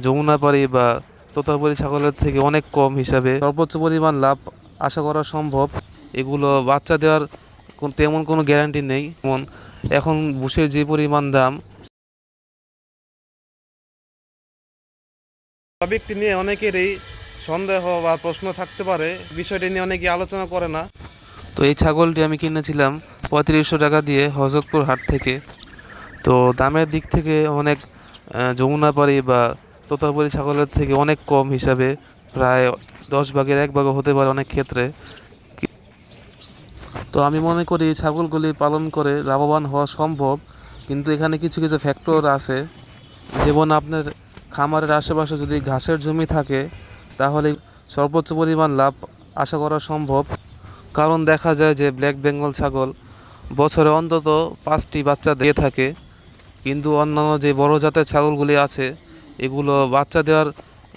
যমুনাপাড়ি বা তোতাপুরি ছাগলের থেকে অনেক কম হিসাবে সর্বোচ্চ পরিমাণ লাভ আশা করা সম্ভব। এগুলো বাচ্চা দেওয়ার কোন- তেমন কোনো গ্যারান্টি নেই। যেমন এখন বুসের যে পরিমাণ দাম টপিকটি নিয়ে অনেকেরই সন্দেহ বা প্রশ্ন থাকতে পারে। বিষয়টি নিয়ে অনেকে আলোচনা করে না। তো এই ছাগলটি আমি কিনেছিলাম পঁয়ত্রিশশো টাকা দিয়ে হজরতপুর হাট থেকে। তো দামের দিক থেকে অনেক যমুনাপাড়ি বা তোতাপুরি ছাগলের থেকে অনেক কম হিসাবে প্রায় দশ ভাগের এক ভাগও হতে পারে অনেক ক্ষেত্রে। তো আমি মনে করি ছাগলগুলি পালন করে লাভবান হওয়া সম্ভব, কিন্তু এখানে কিছু কিছু ফ্যাক্টর আছে। যেমন আপনার খামারের আশেপাশে যদি ঘাসের জমি থাকে, তাহলে সর্বোচ্চ পরিমাণ লাভ আশা করা সম্ভব। কারণ দেখা যায় যে ব্ল্যাক বেঙ্গল ছাগল বছরে অন্তত পাঁচটি বাচ্চা দিয়ে থাকে। কিন্তু অন্যান্য যে বড় জাতের ছাগলগুলি আছে এগুলো বাচ্চা দেওয়ার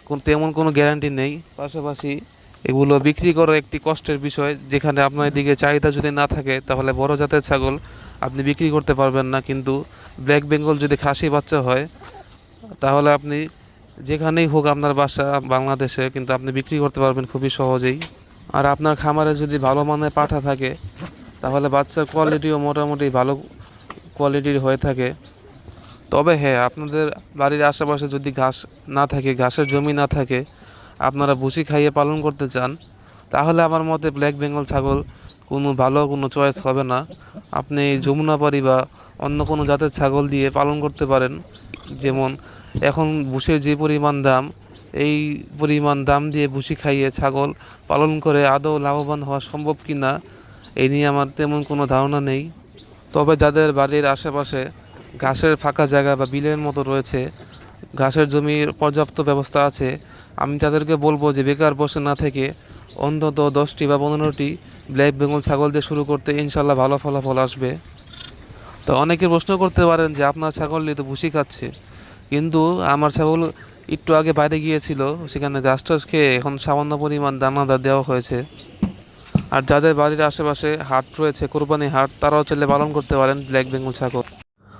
কোন- তেমন কোনো গ্যারান্টি নেই। পাশাপাশি এগুলো বিক্রি করা একটি কষ্টের বিষয়, যেখানে আপনার দিকে চাহিদা যদি না থাকে, তাহলে বড় জাতের ছাগল আপনি বিক্রি করতে পারবেন না। কিন্তু ব্ল্যাক বেঙ্গল যদি খাসি বাচ্চা হয়, তাহলে আপনি যেখানেই হোক আপনার বাসা বাংলাদেশে কিন্তু আপনি বিক্রি করতে পারবেন খুবই সহজেই। আর আপনার খামারে যদি ভালো মানের পাঠা থাকে, তাহলে বাচ্চার কোয়ালিটিও মোটামুটি ভালো কোয়ালিটির হয়ে থাকে। তবে হ্যাঁ আপনাদের বাড়ির আশেপাশে যদি ঘাস না থাকে, ঘাসের জমি না থাকে, আপনারা ভুসি খাইয়ে পালন করতে চান, তাহলে আমার মতে ব্ল্যাক বেঙ্গল ছাগল কোনো ভালো কোনো চয়েস হবে না। আপনি যমুনাপাড়ি বা অন্য কোনো জাতের ছাগল দিয়ে পালন করতে পারেন। যেমন এখন ভুসির যে পরিমাণ দাম, এই পরিমাণ দাম দিয়ে ভুসি খাইয়ে ছাগল পালন করে আদৌ লাভবান হওয়া সম্ভব কি না এই নিয়ে আমার তেমন কোনো ধারণা নেই। তবে যাদের বাড়ির আশেপাশে ঘাসের ফাঁকা জায়গা বা বিলের মতো রয়েছে, ঘাসের জমির পর্যাপ্ত ব্যবস্থা আছে, আমি তাদেরকে বলব যে বেকার বসে না থেকে অন্তত দশটি বা পনেরোটি ব্ল্যাক বেঙ্গল ছাগল দিয়ে শুরু করতে ইনশাল্লাহ ভালো ফলাফল আসবে। তো অনেকে প্রশ্ন করতে পারেন যে আপনার ছাগলটি তো ভুসি খাচ্ছে, কিন্তু আমার ছাগল একটু আগে বাইরে গিয়েছিল, সেখানে গাছ টাছ খেয়ে এখন সামান্য পরিমাণ দানাদার দেওয়া হয়েছে। আর যাদের বাড়ির আশেপাশে হাট রয়েছে, কোরবানি হাট, তারাও চাইলে পালন করতে পারেন ব্ল্যাক বেঙ্গল ছাগল।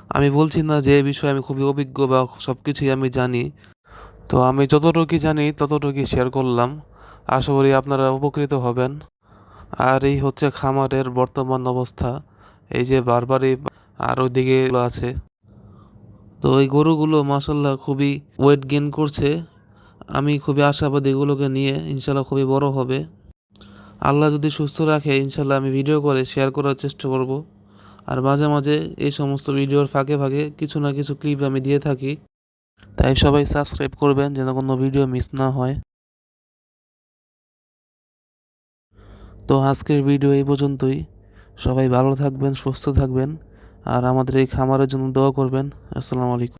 আমি বলছি না যে এই বিষয়ে আমি খুবই অভিজ্ঞ বা সব কিছুই আমি জানি। তো আমি যতটুকু জানি, ততটুকুই শেয়ার করলাম। আশা করি আপনারা উপকৃত হবেন। আর এই হচ্ছে খামারের বর্তমান অবস্থা। এই যে বারবারই আর ওইদিকে আছে। তো এই গরুগুলো মাসাল্লাহ খুবই ওয়েট গেইন করছে। আমি খুবই আশাবাদী এগুলোকে নিয়ে ইনশাল্লাহ খুবই বড় হবে। আল্লাহ যদি সুস্থ রাখে ইনশাল্লাহ আমি ভিডিও করে শেয়ার করার চেষ্টা করব। আর মাঝে মাঝে এই সমস্ত ভিডিওর ফাঁকে ফাঁকে কিছু না কিছু ক্লিপ আমি দিয়ে থাকি। তাই সবাই সাবস্ক্রাইব করবেন যেন কোনো ভিডিও মিস না হয়। তো আজকের ভিডিও এই পর্যন্তই। সবাই ভালো থাকবেন, সুস্থ থাকবেন। আর আমাদের এই খামারের জন্য দোয়া করবেন। আসসালামু আলাইকুম।